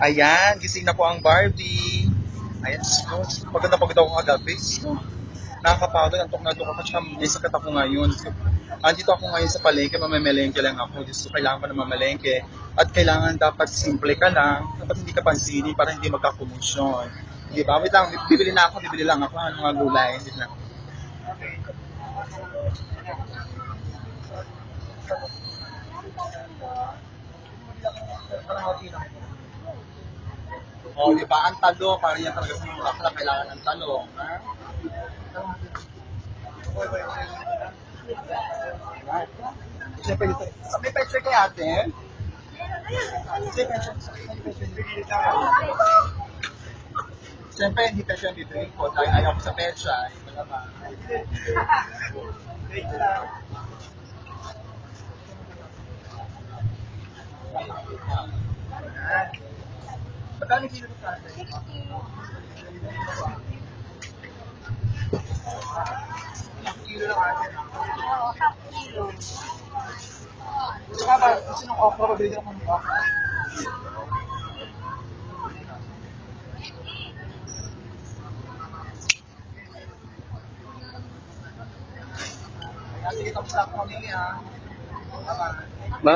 Ayan, gising na po ang Barbie. Ayan, so, pagod na pagod ako kagabi. So, nakakapagod, antok na ako, tsaka may sakit ako ngayon. So, andito ako ngayon sa palengke, mamamalengke lang ako. Ko, kailangan ko na mamalengke. At kailangan dapat simple ka lang, dapat hindi ka pansinin para hindi magkakomosyon. Di ba? Wait lang, bibili na ako, bibili lang ako. Ano mga gulay, hindi lang. Oh, di ba? Ang talo, para yan talaga sa mga bakla, kailangan ng talo. Ha? Siyempre. May picture kay ate? Siyempre, hindi pa siya yung po. Dahil ayaw ko sa naman. Kilo ito atin? Ilang kilo lang atin. Oo, half kilo. Saka ba, gusto ng okra, pabili ako ng okra. Ayan, sige, tapos na ako kami, ha. Tama.